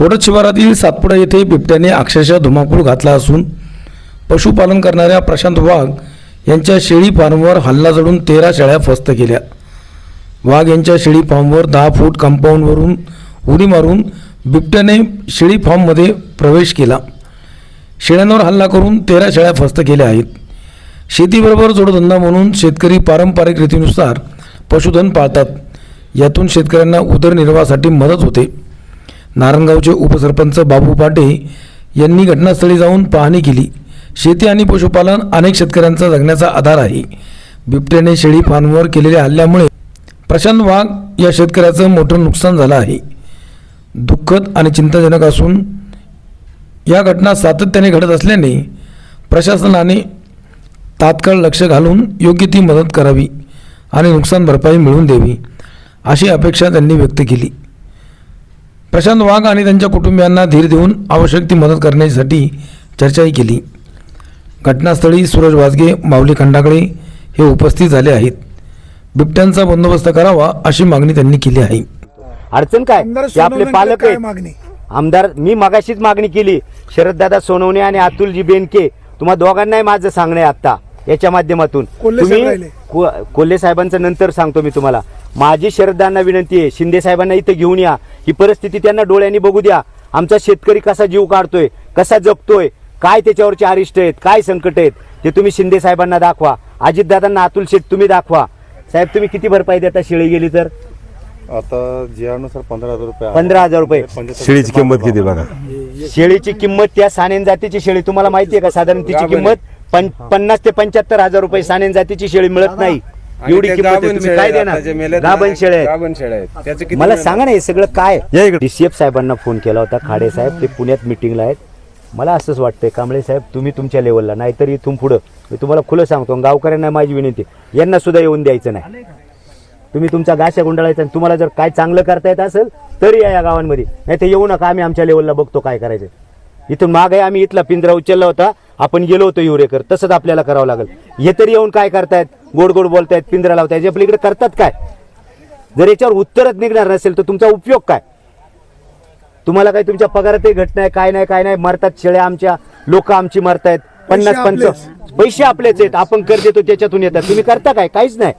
खोडद शिवारातील सातपुडा येथे बिबट्याने अक्षरशः धुमाकूळ घातला असून पशुपालन करणाऱ्या प्रशांत वाघ यांच्या शेळी फार्मवर हल्ला चढून तेरा शेळ्या फस्त केल्या. वाघ यांच्या शेळी फार्मवर दहा फूट कंपाऊंडवरून उडी मारून बिबट्याने शेळी फार्ममध्ये प्रवेश केला. शेळ्यांवर हल्ला करून तेरा शेळ्या फस्त केल्या आहेत. शेतीबरोबर जोडधंदा म्हणून शेतकरी पारंपरिक रीतीनुसार पशुधन पाळतात. यातून शेतकऱ्यांना उदरनिर्वाहासाठी मदत होते. नारायणगावचे उपसरपंच बाबू पाटे यांनी घटनास्थळी जाऊन पाहणी केली. शेती आणि पशुपालन अनेक शेतकऱ्यांचा जगण्याचा आधार आहे. बिबट्याने शेळी फार्मवर केलेल्या हल्ल्यामुळे प्रशांत वाघ या शेतकऱ्याचं मोठं नुकसान झालं आहे. दुःखद आणि चिंताजनक असून या घटना सातत्याने घडत असल्याने प्रशासनाने तात्काळ लक्ष घालून योग्य ती मदत करावी आणि नुकसान भरपाई मिळवून द्यावी अशी अपेक्षा त्यांनी व्यक्त केली. प्रशांत वाघ आणि त्यांच्या कुटुंबियांना धीर देऊन आवश्यक ती मदत करण्यासाठी चर्चाही केली. घटनास्थळी सूरज वाजगे माऊली खंडाकडे हे उपस्थित झाले आहेत. बिबट्यांचा बंदोबस्त करावा अशी मागणी त्यांनी केली आहे. अडचण काय? ते आपले पालक आहेत. मागणी? आमदार मी मगाशीच मागणी केली. शरददादा सोनवणे आणि अतुलजी बेनके तुम्हा दोघांनाही माझं सांगणं आहे आता याच्या माध्यमातून. कोल्हे साहेब राहिले. को- कोल्हे साहेबांचं नंतर सांगतो मी तुम्हाला. माझी शरददांना विनंती आहे शिंदे साहेबांना इथं घेऊन या. ही परिस्थिती त्यांना डोळ्यांनी बघू द्या. आमचा शेतकरी कसा जीव काढतोय कसा जगतोय काय त्याच्यावरचे अरिष्ट आहेत काय संकट आहेत ते तुम्ही शिंदे साहेबांना दाखवा. अजितदादांना अतुल शेठ तुम्ही दाखवा. साहेब तुम्ही किती भरपाई देता शेळी गेली तर? आता जिआनुसार पंधरा हजार रुपये आहे. पंधरा हजार रुपये. पंच्याहत्तर शेळीची किंमत किती बघा? शेळीची किंमत त्या सानेन जातीची शेळी. तुम्हाला माहिती आहे का? साधारण तिची किंमत? पं- पन्नास ते पंच्याहत्तर हजार रुपये सानेन जातीची शेळी मिळत नाही एवढी ते किंमत आहे. तुम्ही काय देणार मेलेत गाभण ना, शेळ्या आहेत. गाभण शेळ्या आहेत त्याचे किती मला? सांगा ना हे सगळं काय या इकडे. डीसीएफ साहेबांना फोन केला होता खाडे साहेब ते पुण्यात मिटिंगला आहेत मला असंच वाटतंय कांबळे साहेब तुम्ही तुमच्या लेवलला नाहीतर इथून पुढं मी तुम्हाला खुलं सांगतो गावकऱ्यांना माझी विनंती. यांना सुद्धा येऊन द्यायचं नाही तुम्ही तुमचा गाशा गुंडाळायचा आणि तुम्हाला जर काय चांगलं करता येत असेल तरी या या गावांमध्ये नाही तर येऊ नका आम्ही आमच्या लेवलला बघतो काय करायचं इथून मागे आम्ही इथला पिंजरा उचलला होता. आपण गेलो होतो युरेकर. तसंच आपल्याला करावं लागेल. हे तरी येऊन काय करतायत? गोड गोड बोलतायत पिंजरा लावतायत. आपल्या इकडे करतात काय? जर याच्यावर उत्तरच निघणार नसेल तर तुमचा उपयोग काय? तुम्हाला काही तुमच्या पगारातही घट नाही काय नाही काय नाही. मरतात शेळ्या आमच्या. लोक आमची मरतायत. पन्नास. पंच पैसे आपलेच आहेत. आपण कर देतो त्याच्यातून येतात. तुम्ही करता काय? काहीच नाही.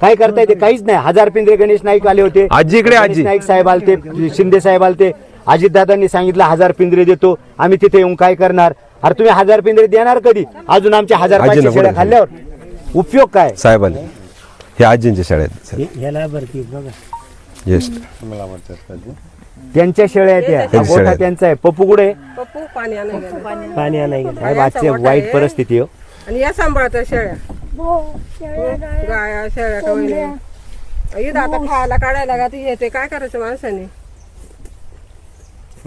काय करताय ते? काहीच नाही. हजार पिंजरे गणेश नाईक आले होते. आजी इकडे, आजी. नाईक साहेब आलते. शिंदे साहेब आलते. अजितदादांनी सांगितलं हजार पिंजरे देतो आम्ही तिथे येऊन काय करणार? अरे तुम्ही हजार पिंजरे देणार कधी? अजून आमच्या हजार पाचशे शेळ्या. खाल्ल्यावर. उपयोग काय? साहेबांनी. हे आजींच्या शाळेत येस मला आवडतात त्याचे. त्यांच्या शेळ्या आहेत त्या त्यांच्या गोठा शेळ्या आहेत. त्यांचा आहे. पप्पू कुठे पप्पू पाणी आणायला गेला. पाणी नाही आणि आजची वाईट. परिस्थिती हो. आणि या सांभाळतात शेळ्या. गाया शेळ्या कवळ्या इथं आता खायला काढायला का ती येते. काय करायचं माणसाने?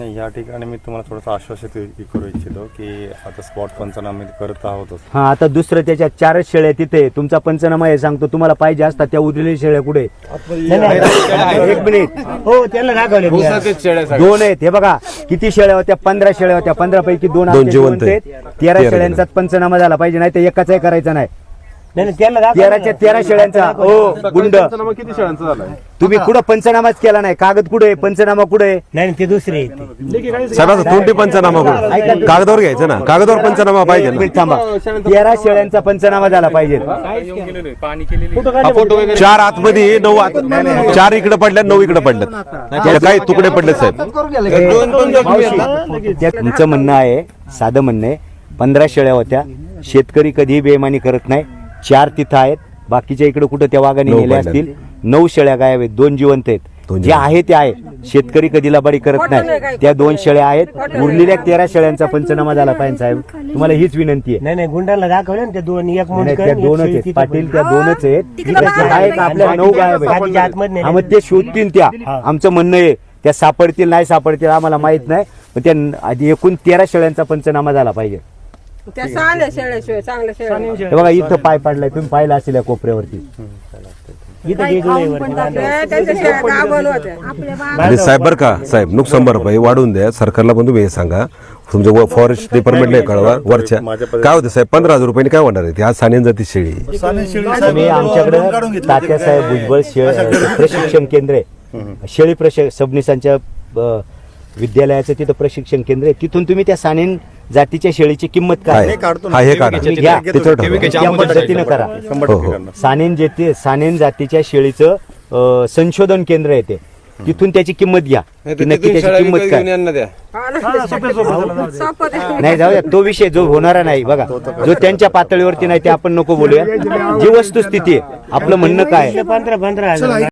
नाही या ठिकाणी मी तुम्हाला थोडंसं आश्वासित इ- करू इच्छितो की आता स्पॉट पंचनामे करत आहोतच. हा आता दुसरं त्याच्या चारच शेळ्या तिथे तुमचा पंचनामा आहे सांगतो तुम्हाला पाहिजे असतात त्या उरलेल्या शेळ्या कुठे एक मिनिट हो त्याला दाखवले. दोन आहेत. हे बघा किती शेळ्या होत्या? पंधरा शेळ्या होत्या. पंधरा पैकी दोन जिवंत आहेत. तेरा शेळ्यांचा पंचनामा झाला पाहिजे नाही तर एकाचाही करायचा नाही. नाही त्याला दाखव. तेराच्या तेरा शेळ्यांचा. हो गुंड. किती शेळ्यांचं झालंय? तुम्ही कुठं पंचनामाच केला नाही? कागद कुठे? पंचनामा कुठे? नाही नाही, ते दुसरे ते. आता तोंडी पंचनामा. करू. कागदावर घ्यायचं ना. कागदावर पंचनामा पाहिजे एक ना. मिनिट थांबा. तेरा शेळ्यांचा पंचनामा झाला पाहिजे. चार आतमध्ये नऊ आत चार इकडे पडल्यात नऊ इकडे पडल्यात. काही तुकडे पडले साहेब? मावशी, त्या- तुमचं म्हणणं आहे साधं म्हणणं आहे पंधरा शेळ्या होत्या. शेतकरी कधीही बेमानी करत नाही. चार तिथं आहेत. बाकीच्या इकडे कुठं त्या वाघाने नऊ नेल्या पडल्यात. असतील. नऊ शेळ्या गायब आहेत. दोन जिवंत आहेत. दोन जे जिवंत. आहे ते आहे. शेतकरी कधी लबाडी करत नाही. त्या दोन. शेळ्या आहेत. उरलेल्या तेरा शेळ्यांचा पंचनामा झाला पाहिजे साहेब. तुम्हाला हीच विनंती आहे. नाही नाही गुंडाला दाखवले ना ते दोन एक नाही, त्या दोनच आहेत. पाटील त्या. दोनच आहेत. तिकडं आपल्या नऊ गायब आहेत. आतमध्ये हा, मग ते शोधतील त्या. आमचं म्हणणं आहे त्या सापडतील नाही सापडतील आम्हाला माहीत नाही. पण त्या आधी एकूण तेरा शेळ्यांचा पंचनामा झाला पाहिजे. त्या सहाण्या शेळ्याशिवाय चांगल्या शेळ्या हे बघा इथं पाय पडलाय तुम्ही पाहिला असेल या कोपऱ्यावरती. इथं वेगळं आहे वरती. त्या- त्यांच्या शेळ्या गाभण होत्या. आणि साहेब बरं का? साहेब नुकसान भरपाई वाढवून द्या. सरकारला पण तुम्ही हे सांगा. तुमच्या फॉरेस्ट डिपार्टमेंटला कळवा वरच्या. काय होते साहेब? पंधरा हजार रुपयाने काय होणार आहे? ते आज सानेन जाती शेळी तुम्ही आमच्याकडे तात्यासाहेब भुजबळ शेळ प्रशिक्षण केंद्र आहे. शेळी प्रश सबनिसांच्या अ, विद्यालयाचं तिथं प्रशिक्षण केंद्र आहे. तिथून तुम्ही त्या सानेन जातीच्या शेळीची किंमत काय? काय काढतो ना. हा हे काढा. तुम्ही घ्या. त्या पद्धतीनं करा. शंभर हो, टक्के हो. करणार. सानेन जेथे सानेन जातीच्या शेळीचं अं, संशोधन केंद्र आहे ते. तिथून त्याची किंमत घ्या. की नक्की त्याची किंमत काय. नाही जाऊ द्या. तो विषय जो होणारा नाही बघा. जो त्यांच्या पातळीवरती नाही ते आपण नको बोलूया. जी वस्तुस्थिती आहे आपलं म्हणणं काय? आहे? पंधरा पंधरा हजार.